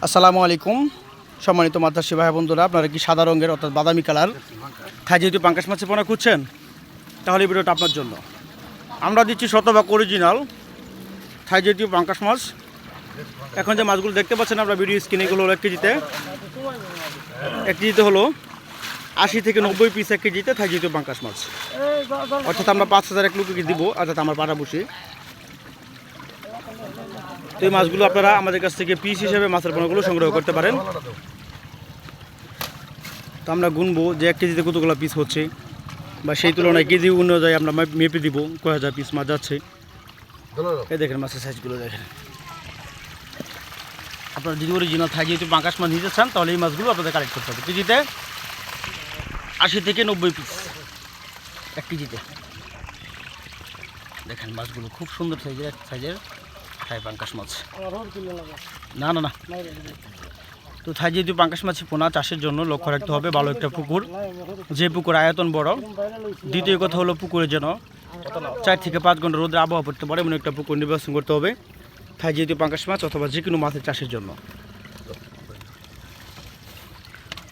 আসসালামু আলাইকুম। সম্মানিত মাদ্রাসী ভাই বন্ধুরা, আপনারা কি সাদা রঙের অর্থাৎ বাদামি কালার খাই যেহেতু পাঙ্কাশ মাছের পোনা খুঁজছেন, তাহলে ভিডিওটা আপনার জন্য। আমরা দিচ্ছি শতভাগ অরিজিনাল থাই জাতীয় পাঙ্কাশ মাছ। এখন যে মাছগুলো দেখতে পাচ্ছেন আমরা ভিডিও স্ক্রিনে এগুলো এক কেজিতে। এক কেজিতে হলো আশি থেকে নব্বই পিস এক কেজিতে থাই জাতীয় পাঙ্কাশ মাছ। অর্থাৎ আমরা পাঁচ হাজার এক লোককে দিব, অর্থাৎ আমার পাড়া বসি তো এই মাছগুলো আপনারা আমাদের কাছ থেকে পিস হিসেবে মাছের পোনাগুলো সংগ্রহ করতে পারেন। তো আমরা গুনবো যে এক কেজিতে কতগুলো পিস হচ্ছে বা সেই তুলনায় কেজি অনুযায়ী আমরা মেপে দিব কয় হাজার পিস মাছ যাচ্ছে। এই দেখেন মাছের সাইজগুলো দেখেন। আপনারা যদি অরিজিনাল থাকে যেহেতু পাঙ্কাশ মাছ নিতে চান, তাহলে এই মাছগুলো আপনাদের কালেক্ট করতে হবে। কেজিতে আশি থেকে নব্বই পিস এক কেজিতে। দেখেন মাছগুলো খুব সুন্দর সাইজের এক সাইজের থাই পাঙ্কাশ মাছ। না না না। তো থাই যেহেতু পাঙ্কাশ মাছের পোনা চাষের জন্য লক্ষ্য রাখতে হবে ভালো একটা পুকুর। যে পুকুর আয়তন বড় দ্বিতীয় কথা হলো পুকুরে যেন চার থেকে পাঁচ ঘণ্টা রোদের আবহাওয়া পড়তে পারে এমন একটা পুকুর নির্বাচন করতে হবে। থাই যেহেতু পাঙ্কাশ মাছ অথবা যে কোনো মাছের চাষের জন্য।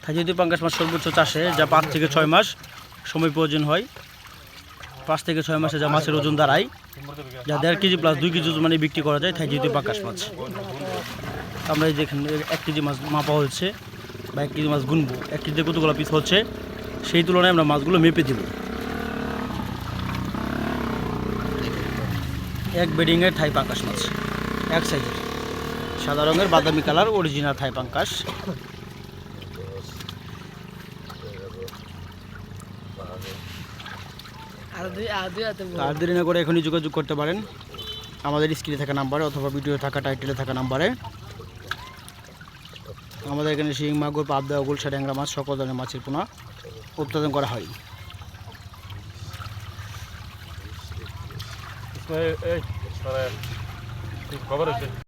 থাই যেহেতু পাঙ্কাশ মাছ সর্বোচ্চ চাষে যা পাঁচ থেকে ছয় মাস সময় প্রয়োজন হয় পাঁচ থেকে ছয় মাসে যা মাছের ওজন দাঁড়ায়, যা দেড় কেজি প্লাস দুই কেজি মানে বিক্রি করা যায়, তাই যেহেতু পাঙ্কাশ মাছ। আমরা এই দেখেন এক কেজি মাছ মাপা হচ্ছে বা এক কেজি মাছ গুনবো, এক কেজিতে কতগুলো পিস হচ্ছে, সেই তুলনায় আমরা মাছগুলো মেপে দেব। এক বেডিংয়ের থাই পাঙ্কাশ মাছ, এক সাইজের। সাদা রঙের বাদামি কালার অরিজিনাল থাই পাঙ্কাশ আর দেরি না করে এখনই যোগাযোগ করতে পারেন আমাদের স্ক্রিনে থাকা নাম্বারে অথবা ভিডিও থাকা টাইটেলে থাকা নাম্বারে আমাদের এখানে শিং মাগুর পাবদা গুলশা ড্যাংরা মাছ সকল ধরনের মাছের পোনা উৎপাদন করা হয় এই এই খবর হয়েছে